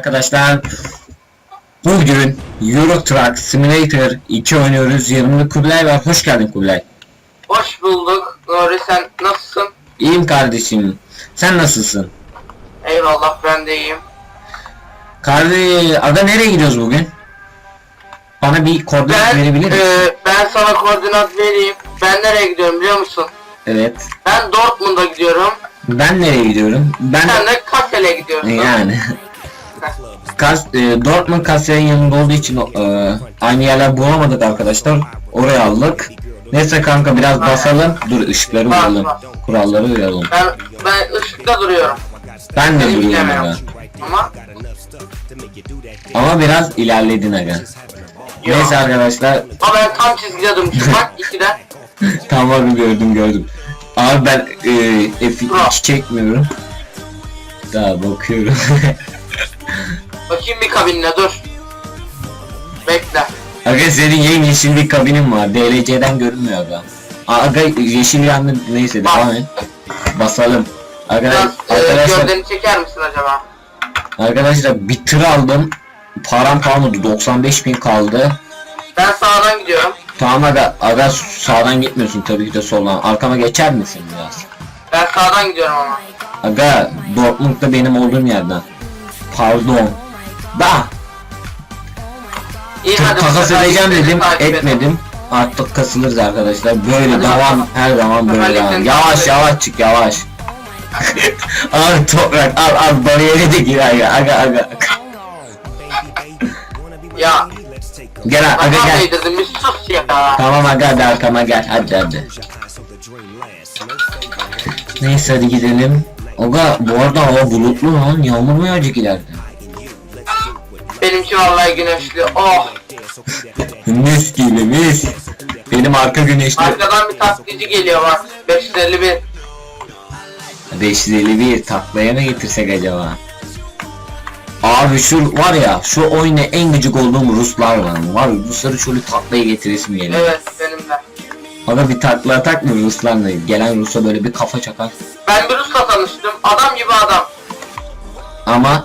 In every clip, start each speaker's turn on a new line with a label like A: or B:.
A: arkadaşlar. Bugün Euro Truck Simulator 2 oynuyoruz. Yanımda Kubilay var. Hoş geldin Kubilay.
B: Hoş bulduk. Nuri sen nasılsın?
A: İyiyim kardeşim. Sen nasılsın?
B: Eyvallah ben de iyiyim.
A: Kardeş, Aga nereye gidiyoruz bugün? Bana bir koordinat
B: Ben,
A: verebilir misin?
B: e, ben sana koordinat vereyim. Ben nereye gidiyorum biliyor musun?
A: Evet.
B: Ben Dortmund'a gidiyorum.
A: Ben nereye gidiyorum? Ben
B: Sen de Kassel'e gidiyorsun.
A: yani Kas, e, Dortmund Kassel yanında olduğu için e, aynı yerler bulamadık arkadaşlar. Oraya aldık. Neyse kanka biraz basalım. Dur ışıkları uyalım. Kuralları uyalım.
B: Ben, ben ışıkta duruyorum.
A: Ben de
B: Seni
A: duruyorum.
B: Ama
A: Ama biraz ilerledin aga. Neyse arkadaşlar.
B: ama ben tam çizgide durmuşum. Bak ikiden.
A: tamam gördüm gördüm. Abi ben e, F2
B: Bra.
A: çekmiyorum. Daha bakıyorum.
B: Bakayım bir kabinine dur. Bekle.
A: aga senin yeni yeşil bir kabinin var. DLC'den görünmüyor aga. Aga yeşil yandı neyse
B: Bas.
A: devam et. Basalım. Arkadaş,
B: Biraz e,
A: arkadaşlar,
B: gövdeni çeker misin acaba?
A: arkadaşlar bir tır aldım. Param kalmadı 95 bin kaldı.
B: Ben sağdan gidiyorum.
A: Tamam aga, aga sağdan gitmiyorsun tabii ki de soldan. Arkama geçer misin biraz?
B: Ben sağdan gidiyorum ama.
A: Aga Dortmund'da benim olduğum yerden. Pardon. Da.
B: İyi
A: Çok
B: hadi bu
A: takas
B: sefer
A: edeceğim dedim
B: takip et.
A: etmedim. Artık kasılırız arkadaşlar. Böyle
B: Hadi
A: devam her zaman böyle
B: Seferlik
A: devam. Yavaş
B: takip
A: yavaş çık yavaş. Abi toprak al al bariyere de gir aga aga aga.
B: Ya.
A: Gel aga
B: Adam
A: gel.
B: değdirdim bir sus ya.
A: Tamam aga hadi arkama gel hadi hadi. Neyse hadi gidelim. Aga bu arada hava bulutlu lan yağmur mu yağacak ileride?
B: Benimki vallahi güneşli. Oh.
A: Mis gibi mis. Benim arka güneşli.
B: Arkadan bir taklitçi geliyor bak. 551.
A: 551 taklaya mı getirsek acaba? Abi şu var ya şu oyuna en gıcık olduğum Ruslar var. Var Rusları şöyle taklaya getiresim geliyor.
B: Evet benim de.
A: Aga bir takla atak mı Ruslarla? Gelen Rus'a böyle bir kafa çakar.
B: Ben bir Rus'la tanıştım. Adam gibi adam.
A: Ama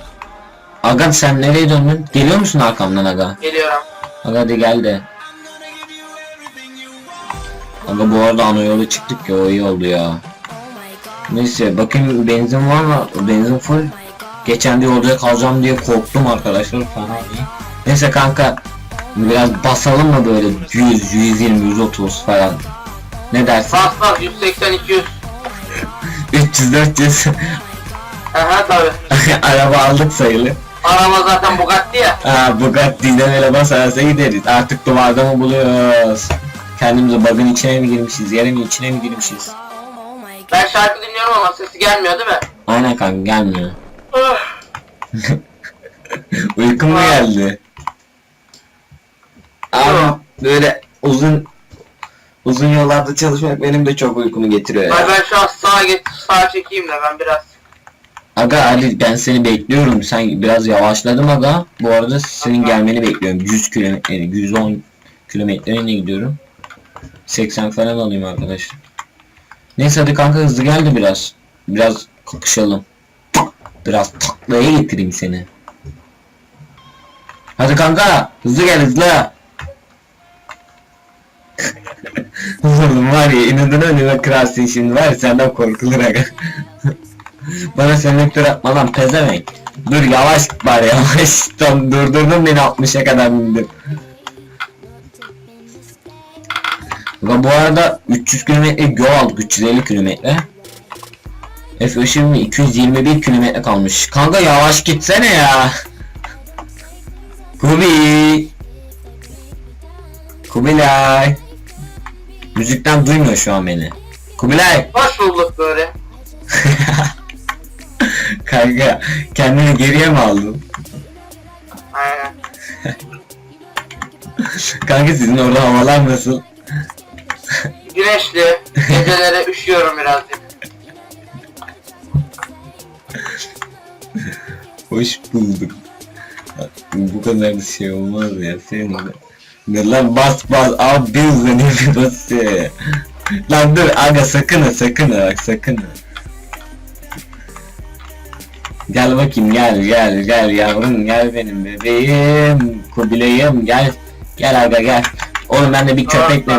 A: Aga sen nereye döndün? Geliyor musun arkamdan Aga?
B: Geliyorum.
A: Aga hadi gel de. Aga bu arada ana yola çıktık ya o iyi oldu ya. Neyse bakayım benzin var mı? Benzin full. Geçen bir yolda kalacağım diye korktum arkadaşlar değil. Neyse kanka biraz basalım mı böyle 100, 120, 130 falan. Ne dersin?
B: Bas bas 180 200.
A: 300, 400
B: Aha tabi.
A: araba aldık sayılı.
B: Araba zaten Bugatti ya.
A: Aa Bugatti'den öyle basarsa gideriz. Artık duvarda mı buluyoruz? Kendimize bug'ın içine mi girmişiz? Yerin içine mi girmişiz?
B: Ben şarkı dinliyorum ama sesi gelmiyor değil mi?
A: Aynen kanka gelmiyor. Uykum mu geldi? Abi böyle uzun uzun yollarda çalışmak benim de çok uykumu getiriyor
B: Ay
A: ya.
B: ben şu an sağa geç sağa çekeyim de ben biraz.
A: Aga hadi ben seni bekliyorum. Sen biraz yavaşladın aga. Bu arada senin
B: Aha.
A: gelmeni bekliyorum. 100 kilometre, 110 kilometreyle gidiyorum. 80 falan alayım arkadaşlar. Neyse hadi kanka hızlı geldi biraz. Biraz kapışalım. Biraz taklaya getireyim seni. Hadi kanka hızlı gel hızlı. Var ya inadına önüme kırarsın şimdi var ya senden korkulur aga. Bana selektör atma lan pezevenk. Dur yavaş var yavaş. Tam durdurdun beni 60'a kadar bindim. Ve bu arada 300 kilometre yol aldık 350 kilometre. F şimdi 221 kilometre kalmış. Kanka yavaş gitsene ya. Kubi. Kubilay. Müzikten duymuyor şu an beni. Kubilay.
B: Hoş bulduk böyle.
A: Kanka kendini geriye mi aldın?
B: Aynen.
A: Kanka sizin orada havalar nasıl?
B: Güneşli. Gecelere üşüyorum birazcık.
A: Hoş bulduk. Bu kadar da şey olmaz ya senin Ne lan bas bas. Abi hızlanıyor bir basıyor. Lan dur aga sakın ha sakın ha bak sakın ha. Gel bakayım gel gel gel yavrum gel benim bebeğim Kubilay'ım gel. Gel aga gel. Oğlum ben de bir köpekle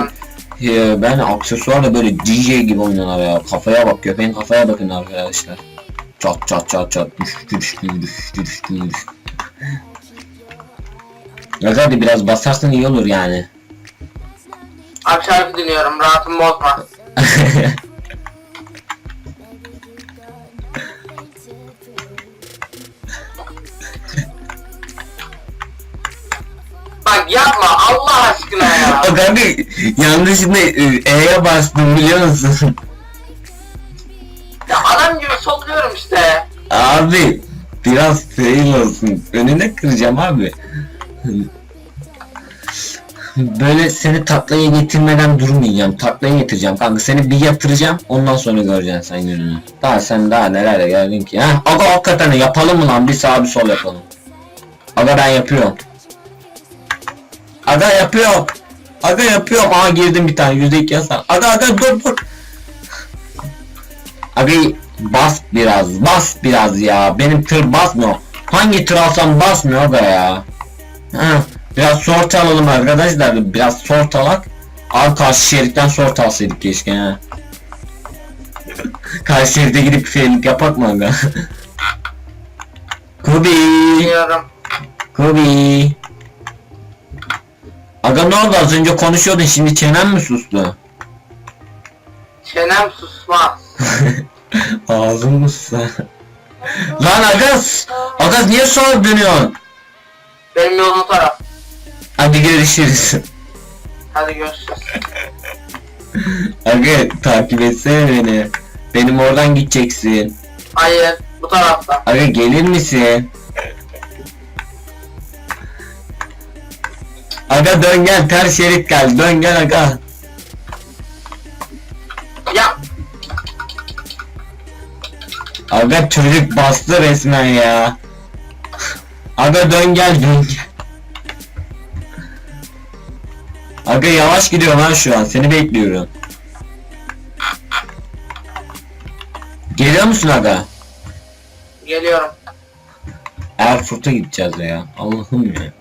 A: Ee, ben aksesuarla böyle DJ gibi oynuyorlar ya. Kafaya bak köpeğin kafaya bakın arkadaşlar. Çat çat çat çat. Düş düş düş düş düş düş Ya hadi biraz basarsan iyi olur yani
B: Abi şarkı dinliyorum rahatımı bozma. Bak yapma Allah aşkına ya.
A: O kanka yanlışlıkla e, E'ye bastım biliyor musun?
B: ya adam gibi sokluyorum işte.
A: Abi biraz fail olsun. Önüne kıracağım abi. Böyle seni taklaya getirmeden durmayacağım. Taklaya getireceğim kanka. Seni bir yatıracağım. Ondan sonra göreceksin sen gününü. Daha sen daha neler geldin ki. Ha? Aga hakikaten yapalım mı lan? Bir sağ bir sol yapalım. Aga ben yapıyorum. Aga yapıyorum. Aga yapıyorum. Aa girdim bir tane. Yüzde iki yasak. Aga aga dur dur. Abi bas biraz, bas biraz ya. Benim tır basmıyor. Hangi tır alsam basmıyor aga ya. Ha, biraz sort alalım arkadaşlar. Biraz sort alak. Al karşı şeritten sort alsaydık keşke ha. karşı şeride gidip feylik yapak mı aga? Kubi. Kubi. Aga ne oldu az önce konuşuyordun şimdi çenen mi sustu?
B: Çenem susmaz.
A: Ağzın mı sustu? Lan Agaz! Agaz niye sola dönüyorsun?
B: Benim yolum o taraf.
A: Hadi görüşürüz.
B: Hadi görüşürüz.
A: Aga takip etsene beni. Benim oradan gideceksin.
B: Hayır bu tarafta.
A: Aga gelir misin? Aga dön gel ters şerit gel dön gel aga.
B: Ya
A: Aga çocuk bastı resmen ya. Aga dön gel dön gel. Aga yavaş gidiyorum lan şu an seni bekliyorum. Geliyor musun aga?
B: geliyorum.
A: Erfurt'a gideceğiz ya. Allah'ım ya.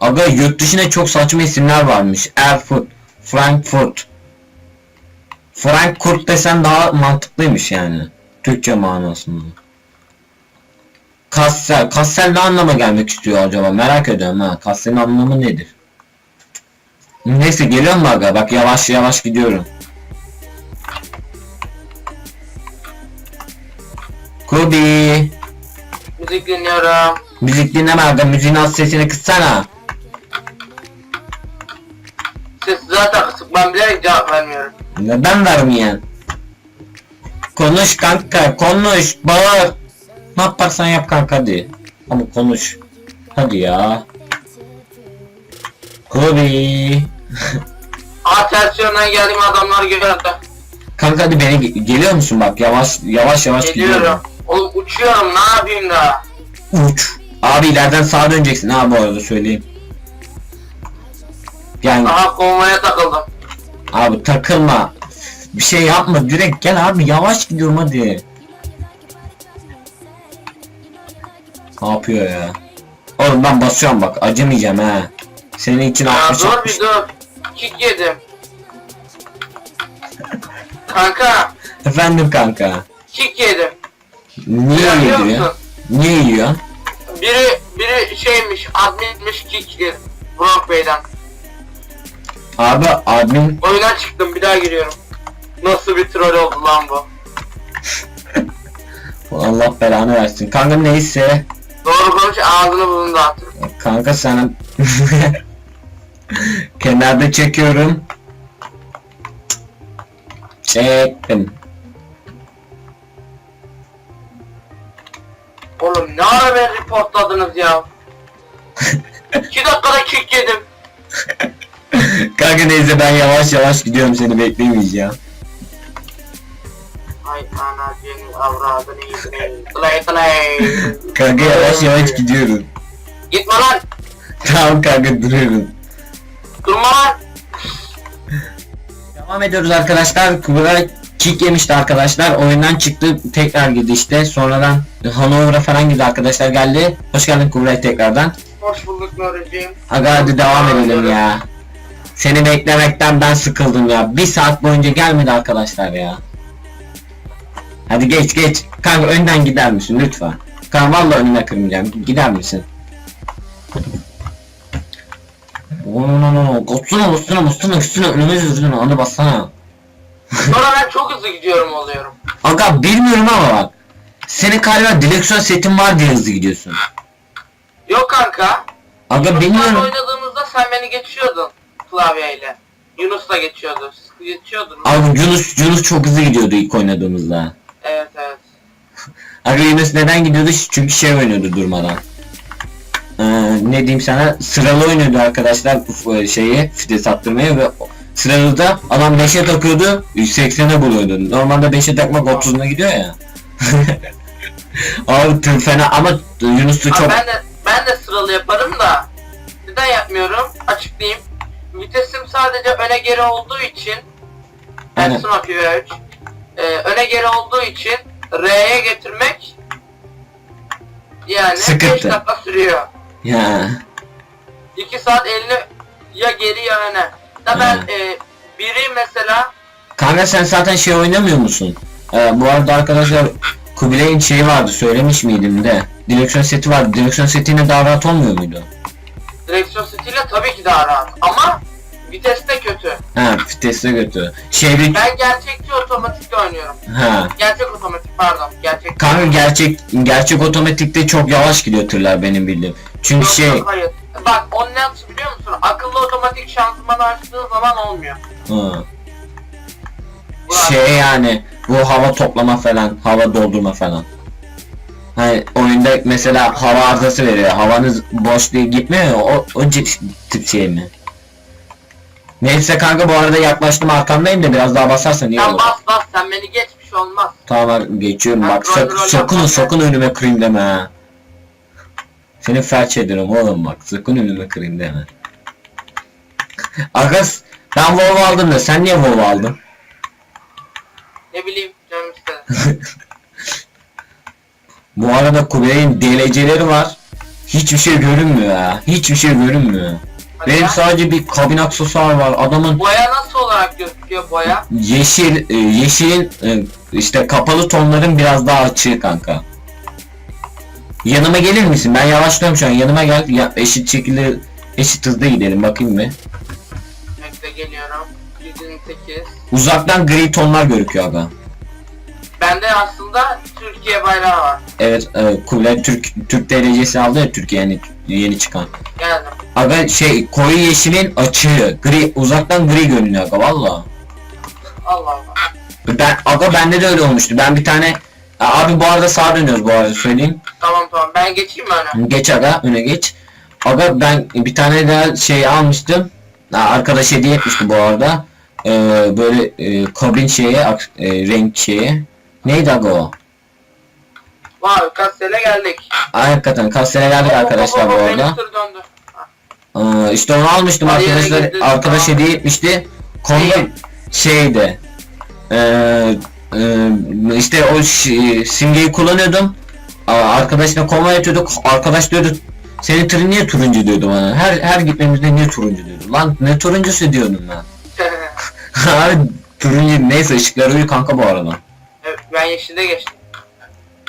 A: Aga yurt dışında çok saçma isimler varmış. Erfurt, Frankfurt. Frankfurt desen daha mantıklıymış yani. Türkçe manasında. Kassel. Kassel ne anlama gelmek istiyor acaba? Merak ediyorum ha. Kassel'in anlamı nedir? Neyse geliyor mu aga? Bak yavaş yavaş gidiyorum. Kubi.
B: Müzik dinliyorum.
A: Müzik dinleme aga. Müziğin az sesini kıssana.
B: Ses zaten kısık ben bilerek cevap vermiyorum.
A: Neden vermeyen? Konuş kanka konuş bağır. Ne yaparsan yap kanka hadi. Ama konuş. Hadi ya. Kobi.
B: Aa ters yönden geldiğim adamlar gördü.
A: Kanka hadi beni ge- geliyor musun bak yavaş yavaş yavaş
B: Geliyorum.
A: gidiyorum.
B: Oğlum uçuyorum ne yapayım da.
A: Uç. Abi ileriden sağa döneceksin ha bu arada söyleyeyim. Yani
B: Aha konvoya takıldım.
A: abi takılma. Bir şey yapma direkt gel abi yavaş gidiyorum hadi. Ne yapıyor ya? Oğlum ben basıyorum bak acımayacağım ha. Senin için
B: Ya
A: 60
B: dur
A: 60.
B: bir dur. Kick yedim. Kanka
A: Efendim kanka.
B: kick yedim.
A: Niye
B: Ya, biliyor
A: yiyor?
B: musun?
A: Niye yiyor?
B: Biri biri şeymiş adminmiş kick yedim. Brock Bey'den.
A: Abi admin
B: Oyuna çıktım bir daha giriyorum. Nasıl bir troll oldu lan bu?
A: Allah belanı versin. Kanka neyse.
B: Doğru konuş ağzını burnunu dağıtırım.
A: Kanka sana kenarda çekiyorum. Çektim.
B: Oğlum ne ara beni reportladınız ya? 2 dakikada kick yedim.
A: Kanka neyse ben yavaş yavaş gidiyorum seni beklemeyeceğim.
B: Ay avradını. Tlay tlay.
A: Kanka yavaş yavaş gidiyoruz.
B: Gitme lan.
A: Tamam kanka duruyoruz.
B: Durma lan.
A: Devam ediyoruz arkadaşlar. Kubilay kick yemişti arkadaşlar. Oyundan çıktı. Tekrar girdi işte. Sonradan Hanover'a falan girdi arkadaşlar geldi. Hoş geldin Kubilay tekrardan.
B: Hoş bulduk Nuri'ciğim.
A: Aga hadi devam edelim ya. Seni beklemekten ben sıkıldım ya. Bir saat boyunca gelmedi arkadaşlar ya. Hadi geç geç. Kanka önden gider misin lütfen? Kanka vallahi önüne kırmayacağım. Gider misin? Oo, no, no, no. Kotsuna kotsuna kotsuna üstüne önüme zürdün onu bassana.
B: Sonra ben çok hızlı gidiyorum oluyorum.
A: Aga bilmiyorum ama bak. Senin galiba direksiyon setin var diye hızlı gidiyorsun.
B: Yok kanka.
A: Aga
B: Yunus'la
A: bilmiyorum.
B: oynadığımızda sen beni geçiyordun klavyeyle. Yunus da geçiyordu. Siz geçiyordunuz.
A: Abi Yunus, Yunus çok hızlı gidiyordu ilk oynadığımızda.
B: Evet evet.
A: Aga Yunus neden gidiyordu? Çünkü şey oynuyordu durmadan. Ee, ne diyeyim sana sıralı oynuyordu arkadaşlar bu şeyi fites attırmaya ve sıralıda adam 5'e takıyordu 180'e buluyordu. Normalde 5'e takmak 30'una gidiyor ya. Abi tüm fena ama Yunus da
B: Abi
A: çok
B: ben de ben de sıralı yaparım da neden yapmıyorum? Açıklayayım. Vitesim sadece öne geri olduğu için
A: Aynen.
B: Ersun Akıyor 3 ee, öne geri olduğu için R'ye getirmek yani
A: Sıkıntı.
B: 5 dakika sürüyor.
A: ya
B: 2 saat elini ya geri ya öne. Da ben
A: Hı.
B: e, biri mesela
A: Kanka sen zaten şey oynamıyor musun? Ee, bu arada arkadaşlar Kubilay'ın şeyi vardı söylemiş miydim de direksiyon seti vardı direksiyon setiyle daha rahat olmuyor muydu?
B: direksiyon setiyle tabii ki daha rahat ama viteste kötü.
A: Ha viteste götü. Şey bir
B: Ben gerçekçi otomatikte oynuyorum.
A: ha
B: Gerçek otomatik pardon. Gerçek.
A: Kanka gerçek gerçek otomatikte çok yavaş gidiyor tırlar benim bildiğim. Çünkü
B: Yok,
A: şey
B: yok, hayır. Bak onun ne yapısı biliyor musun? Akıllı otomatik şanzımanı açtığın zaman olmuyor.
A: ha, şey yani bu hava toplama falan, hava doldurma falan. Hani oyunda mesela hava arızası veriyor. Havanız boş değil gitmiyor ya o, o cip- tip şey mi? Neyse kanka bu arada yaklaştım arkandayım da biraz daha basarsan iyi
B: Sen
A: olur.
B: bas bas sen beni geç bir şey olmaz.
A: Tamam abi, geçiyorum
B: Ben
A: bak
B: rol
A: sak,
B: rol
A: sakın
B: yapmam
A: sakın önüme kırayım deme ha. Seni felç ederim oğlum bak sakın önüme kırayım deme. Agas ben Volvo aldım da sen niye Volvo aldın?
B: Ne bileyim canım istedi.
A: Bu arada Kubilay'ın DLC'leri var. Hiçbir şey görünmüyor ha. Hiçbir şey görünmüyor. Benim sadece bir kabin aksesuar var. Adamın
B: Boya nasıl olarak gözüküyor boya?
A: yeşil e, yeşilin e, işte kapalı tonların biraz daha açığı kanka. Yanıma gelir misin? Ben yavaşlıyorum şu an. Yanıma gel. Ya, eşit şekilde eşit hızda gidelim bakayım bir.
B: Bekle geliyorum. 128.
A: Uzaktan gri tonlar gözüküyor aga.
B: Bende aslında Türkiye bayrağı var.
A: Evet, e, Kubilay Türk Türk DLC'si aldı ya Türkiye yani yeni çıkan.
B: Geldim.
A: Aga şey koyu yeşilin açığı, gri uzaktan gri görünüyor aga valla.
B: Allah Allah.
A: Ben aga bende de öyle olmuştu. Ben bir tane abi bu arada sağa dönüyoruz bu arada söyleyeyim.
B: Tamam tamam ben geçeyim mi öne?
A: Geç aga öne geç. Aga ben bir tane daha şey almıştım. Arkadaş hediye etmişti bu arada. Ee, böyle e, kabin şeye e, renk şeye. Neydi aga o?
B: Vay kastele geldik.
A: Ay, Hakikaten kastele geldik arkadaşlar bu arada. Aa, işte onu almıştım
B: Hadi
A: arkadaşlar. Arkadaş hediye etmişti. Konu
B: İyi.
A: şeydi. Ee, e, işte o simgeyi kullanıyordum. Aa, arkadaşla koma yatıyorduk. Arkadaş diyordu senin tırın niye turuncu diyordu bana. Her her gitmemizde niye turuncu diyordu. Lan ne turuncusu diyordum ben. Abi turuncu neyse ışıklar uyuyor kanka bu arada.
B: evet, ben yeşilde geçtim.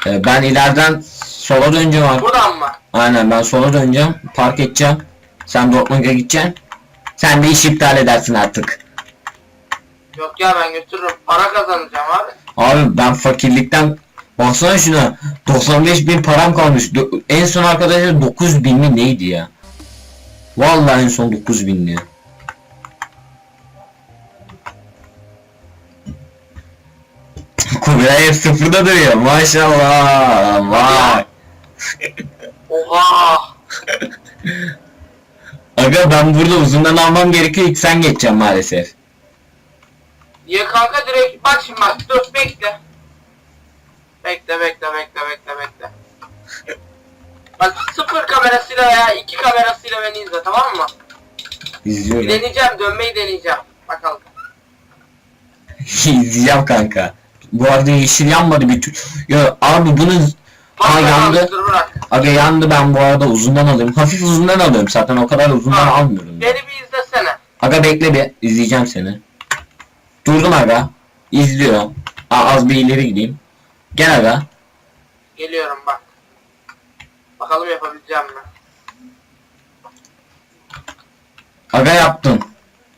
A: Ee, ben ileriden sola döneceğim abi.
B: Buradan mı?
A: Aynen ben sola döneceğim. Park edeceğim. Sen Dortmund'a gideceksin. Sen de iş iptal edersin artık.
B: Yok ya ben götürürüm. Para kazanacağım abi.
A: Abi ben fakirlikten baksana şuna 95 bin param kalmış. En son arkadaşlar 9 bin mi neydi ya? Vallahi en son 9 binli. Hep sıfırda duruyor maşallah. Vay.
B: Oha.
A: Aga ben burada uzundan almam gerekiyor ilk sen geçeceksin maalesef.
B: Niye kanka direkt bak şimdi bak dur bekle. Bekle bekle bekle bekle bekle. Bak sıfır kamerasıyla veya iki kamerasıyla beni izle tamam mı?
A: İzliyorum.
B: Deneyeceğim dönmeyi deneyeceğim. Bakalım.
A: İzleyeceğim kanka. Bu arada yeşil yanmadı bir tür. Ya abi bunun
B: Bak
A: Aa, yandı. Aga yandı ben bu arada uzundan alayım. Hafif uzundan alıyorum zaten o kadar uzundan
B: Ha,
A: almıyorum.
B: Beni bir izlesene.
A: Aga bekle bir izleyeceğim seni. Durdum aga. İzliyorum. Aa, az bir ileri gideyim. Gel aga.
B: Geliyorum bak. Bakalım yapabileceğim mi?
A: Aga yaptın.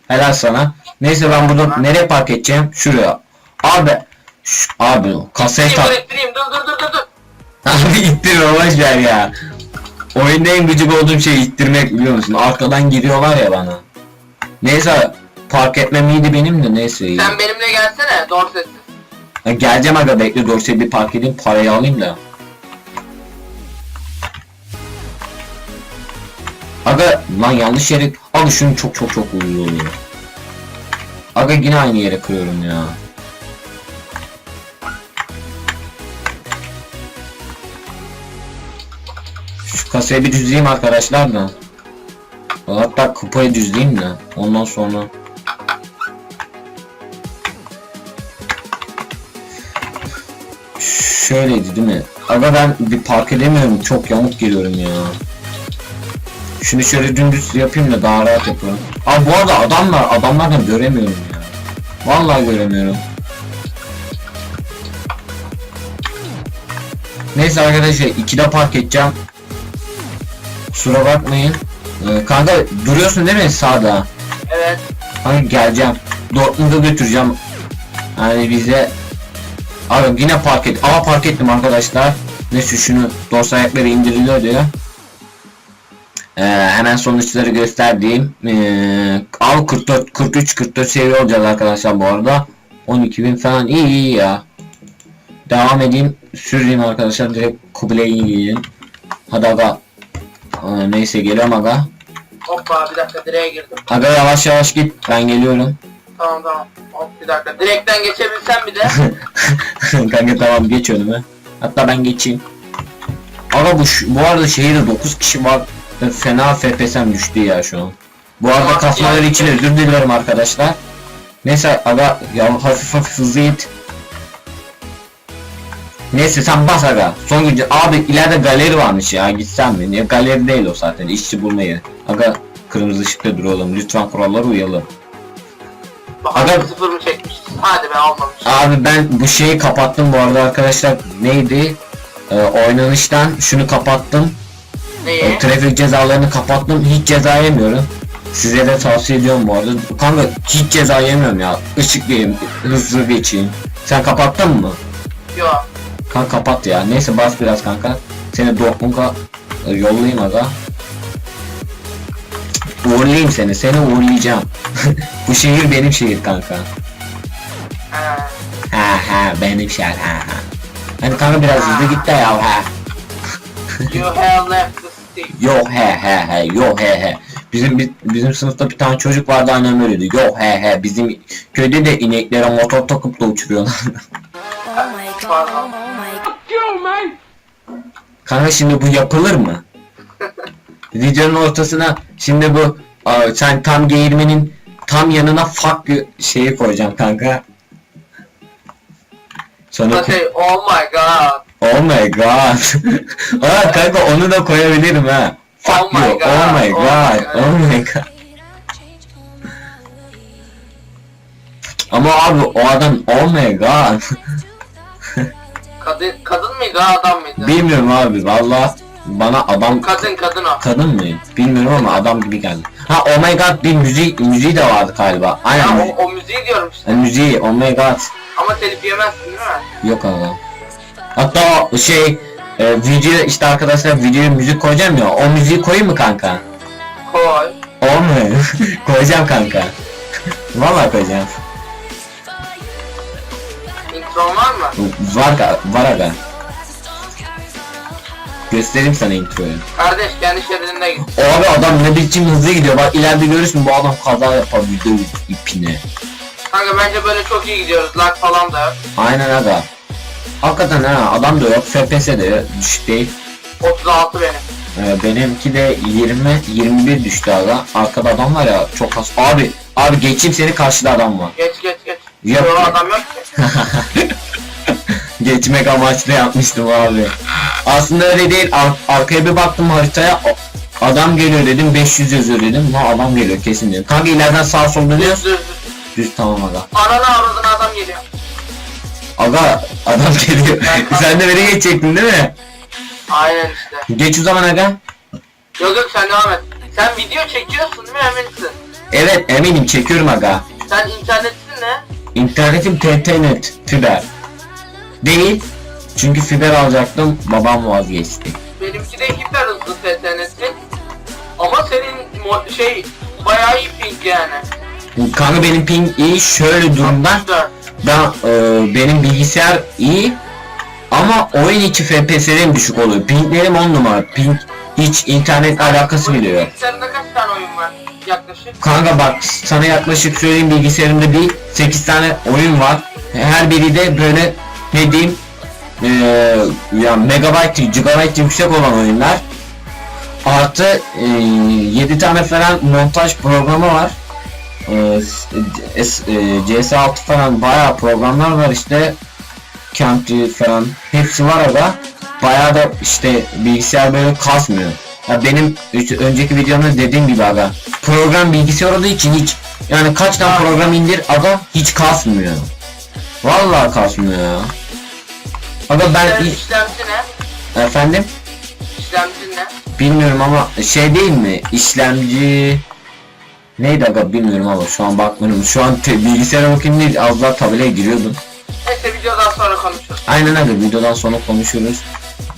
A: Helal sana. Neyse ben burada nereye park edeceğim? Şuraya. Abi. Abi
B: dur
A: tak.
B: dur dur dur dur.
A: Abi ittirme boş ver ya. Oyunda en gıcık olduğum şey ittirmek biliyor musun? Arkadan giriyorlar ya bana. Neyse park etmem iyiydi benim de neyse iyi.
B: Sen benimle gelsene Dorset'siz.
A: Ya geleceğim aga bekle Dorsey'i bir park edeyim parayı alayım da. Aga lan yanlış yere Aga şunu çok çok çok vuruyor. Aga yine aynı yere kırıyorum ya. Kasayı bir düzleyeyim arkadaşlar da. Hatta kupayı düzleyeyim de ondan sonra. Şöyleydi değil mi? Aga ben bir park edemiyorum. Çok yamuk geliyorum ya. Şunu şöyle dümdüz yapayım da daha rahat yaparım. Abi bu arada adam var. Adamlardan göremiyorum ya. Vallahi göremiyorum. Neyse arkadaşlar ikide park edeceğim. Kusura bakmayın. Ee, kanka duruyorsun değil mi sağda?
B: Evet.
A: Hani geleceğim. Dortmund'a götüreceğim. Yani bize Abi yine park et. Aa park ettim arkadaşlar. Neyse şunu dorsa ayakları indiriliyor diyor. Ee, hemen sonuçları gösterdiğim. Ee, al 44 43 44 seviye olacağız arkadaşlar bu arada. 12.000 falan iyi iyi ya. Devam edeyim. Süreyim arkadaşlar direkt Kubilay'ı yiyeyim. Hadi aga. Ee, neyse geliyorum aga.
B: Hoppa bir dakika direğe girdim.
A: Aga yavaş yavaş git. Ben geliyorum.
B: Tamam tamam. Hop bir dakika. Direkten geçebilsem bir de.
A: Kanka tamam geç önüme. Hatta ben geçeyim. Aga bu bu arada şehirde 9 kişi var. Fena FPS'm düştü ya şu an. Bu arada
B: yani-
A: için özür dilerim arkadaşlar. Neyse aga ya hafif hafif hızlı git. Neyse sen bas aga. Son gücü abi ileride galeri varmış ya gitsen mi? Ya galeri değil o zaten işçi bulma yeri. Aga kırmızı ışıkta duralım lütfen kurallara uyalım. Aga-
B: sıfır mı çekmişiz? Hadi be almamış.
A: Abi ben bu şeyi kapattım bu arada arkadaşlar neydi? Ee, oynanıştan şunu kapattım.
B: Neyi?
A: Ee, trafik cezalarını kapattım. Hiç ceza yemiyorum. Size de tavsiye ediyorum bu arada. Kanka hiç ceza yemiyorum ya. Işık yiyeyim, hızlı geçeyim. Sen kapattın mı?
B: Yok.
A: Kanka kapat ya. Neyse bas biraz kanka. Seni Dortmund'a e, yollayayım aga. Uğurlayayım seni. Seni uğurlayacağım. bu şehir benim şehir kanka.
B: Ha.
A: Ha benim şehir ha ha. Hani kanka biraz hızlı git de ya ha.
B: You have left the city.
A: Yo he he he yo he he. Bizim bi- bizim sınıfta bir tane çocuk vardı annem öyle diyor. Yo he he bizim köyde de ineklere motor takıp da uçuruyorlar.
C: Oh my god, oh my god.
A: Kanka şimdi bu yapılır mı? Videonun ortasına şimdi bu sen tam geğirmenin tam yanına fuck şeyi koyacağım kanka. Sonra
B: şey oh my god.
A: oh my god. Aa kanka onu da koyabilirim ha. Fuck
B: Oh my
A: you.
B: God,
A: Oh my
B: oh my
A: god.
B: God.
A: Oh my god. Ama abi o adam oh my god.
B: Kadın, kadın mıydı adam mıydı?
A: Bilmiyorum abi valla bana adam
B: Kadın kadın o.
A: kadın mı? Bilmiyorum ama adam gibi geldi. Ha oh my god bir müzik müziği de vardı galiba.
B: Ya
A: Aynen.
B: o, o müziği diyorum işte.
A: Müziği oh my god.
B: Ama telif yemezsin değil mi?
A: Yok abi. Hatta o şey e, video işte arkadaşlar videoya müzik koyacağım ya o müziği koyayım mı kanka?
B: Koy.
A: O mu? koyacağım kanka. Vallahi koyacağım.
B: Intron var mı?
A: Var ga- var aga. Göstereyim sana introyu.
B: Kardeş kendi şeridinde git.
A: O abi adam ne biçim hızlı gidiyor. Bak ileride görürsün bu adam kaza yapabiliyor ipine.
B: Kanka bence böyle çok iyi gidiyoruz. Lag falan da yok.
A: Aynen aga. Hakikaten ha adam da yok. FPS de düşük değil.
B: 36 benim.
A: Ee, benimki de 20 21 düştü aga. Arkada adam var ya çok az. Abi abi geçeyim seni karşıda adam var.
B: Geç geç geç.
A: Yok.
B: Yok adam yok ki.
A: Geçmek amaçlı yapmıştım abi. Aslında öyle değil. Ar- arkaya bir baktım haritaya. Adam geliyor dedim 500 yazıyor dedim. Ha adam geliyor kesin dedim. Kanka ileriden sağ sol dönüyoruz.
B: Düz düz.
A: Düz tamam aga.
B: Ananı avradına adam geliyor.
A: Aga adam geliyor. Sen de beni geçecektin değil mi?
B: Aynen işte.
A: Geç o zaman aga.
B: Yok yok sen devam et. Sen video çekiyorsun değil mi eminsin?
A: Evet eminim çekiyorum aga.
B: Sen internetsin ne?
A: İnternetim TTNet fiber. Değil. Çünkü fiber alacaktım babam vazgeçti.
B: Benimki de hiper hızlı FTNet'in. Ama senin şey bayağı iyi ping yani.
A: Kanka benim ping iyi şöyle durumda.
B: 64.
A: Ben e, benim bilgisayar iyi ama oyun içi FPS'lerim düşük oluyor. Pinglerim 10 numara. Ping hiç internet alakası bile yok.
B: Yaklaşık?
A: Kanka bak sana yaklaşık söyleyeyim bilgisayarımda bir 8 tane oyun var. Her biri de böyle ne diyeyim eee ya megabyte, gigabyte yüksek olan oyunlar. Artı eee 7 tane falan montaj programı var. S- eee, CS6 falan bayağı programlar var işte. Camp falan hepsi var aga. Bayağı da işte bilgisayar böyle kasmıyor. Ya benim önceki videomda dediğim gibi aga. Program bilgisayar olduğu için hiç yani kaç tane program indir aga hiç kasmıyor. Vallahi kasmıyor ya. Aga ben hiç-
B: işlemci ne?
A: efendim
B: İşlemci ne?
A: bilmiyorum ama şey değil mi işlemci neydi aga bilmiyorum ama şu an bakmıyorum. Şu an te- bilgisayara bakayım değil az daha tabelaya giriyordum.
B: Neyse videodan sonra konuşuruz.
A: Aynen aga videodan sonra konuşuruz.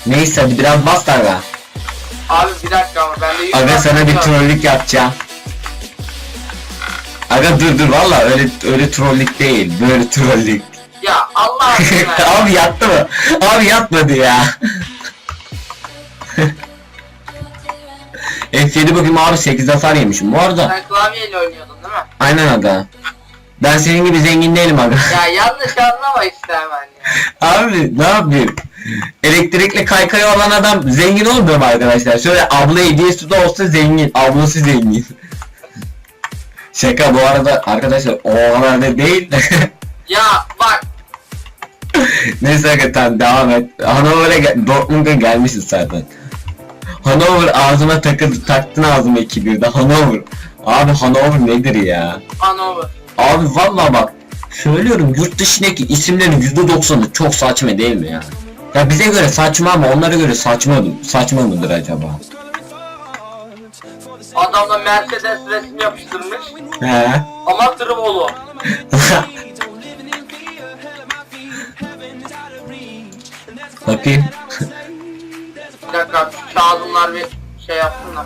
A: Neyse hadi biraz bas da aga.
B: Abi bir dakika ama ben de yüz
A: Aga sana bir trollük yapacağım. Aga dur dur valla öyle öyle trollük değil böyle trollük.
B: Ya Allah aşkına.
A: Abi yattı mı? Abi yatmadı ya. F7 bakayım abi 8 hasar yemişim bu arada.
B: Sen klavyeyle oynuyordun değil mi?
A: Aynen aga. Ben senin gibi zengin değilim aga.
B: Ya yanlış anlama işte hemen ya.
A: Abi ne yapayım? Elektrikli kaykayı olan adam zengin olmuyor mu arkadaşlar? Şöyle abla hediyesi de olsa zengin, ablası zengin. Şaka bu arada arkadaşlar o kadar da değil.
B: Ya bak
A: Neyse hakikaten devam et. Hanover'a gel Dortmund'a gelmişiz zaten. Hanover ağzıma takıldı, taktın ağzıma iki bir de Hanover. Abi Hanover nedir ya?
B: Hanover.
A: Abi vallahi bak söylüyorum yurt dışındaki isimlerin %90'ı çok saçma değil mi ya? Ya bize göre saçma ama onlara göre saçma saçma mıdır acaba?
B: Adamla Mercedes resim yapıştırmış.
A: He?
B: Ama Trivolo.
A: Bakayım.
B: Bir dakika şu kağıdımlar bir şey yapsın da.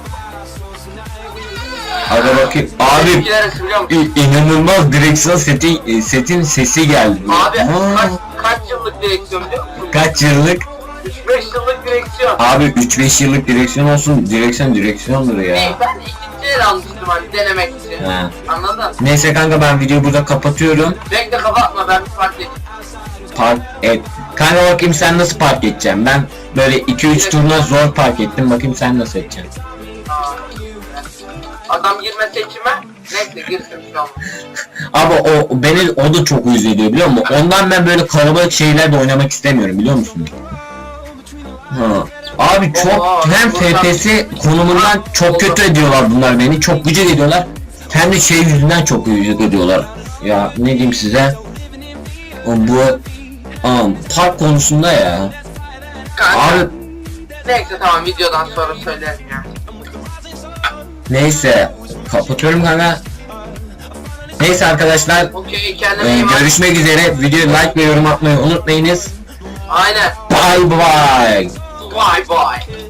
A: Hadi bakayım. Abi
B: Benimki neresi biliyor musun?
A: i- inanılmaz direksiyon seti e, setin sesi geldi.
B: Abi
A: Aa,
B: kaç, kaç yıllık direksiyon biliyor musun?
A: kaç yıllık?
B: 3-5 yıllık direksiyon.
A: Abi 3-5 yıllık direksiyon olsun. Direksiyon direksiyondur
B: Hey,
A: ya.
B: ben ikinci el almıştım hani denemek için.
A: He.
B: Anladın?
A: Neyse kanka ben videoyu burada kapatıyorum.
B: Bekle kapatma ben bir fark edeyim.
A: Park et. Kanka bakayım sen nasıl park edeceksin. Ben böyle 2-3 turuna zor park ettim. Bakayım sen nasıl edeceksin.
B: Aa, Adam girmese içime. Neyse girsin bir şey olmaz.
A: Abi o beni o da çok uyuz ediyor biliyor musun? Ondan ben böyle kalabalık şeylerde oynamak istemiyorum biliyor musun? Ha. Abi çok hem FPS konumundan çok kötü ediyorlar bunlar beni. Çok gıcık ediyorlar. Hem de şey yüzünden çok gıcık ediyorlar. Ya ne diyeyim size? O bu um, park konusunda ya.
B: Kanka.
A: Abi
B: Neyse tamam videodan sonra söylerim ya.
A: neyse kapatıyorum kanka. Neyse arkadaşlar
B: Okey kendine
A: e,
B: iyi bak.
A: görüşmek üzere. Videoyu like ve yorum atmayı unutmayınız.
B: Aynen.
A: Bye bye.
B: Bye bye.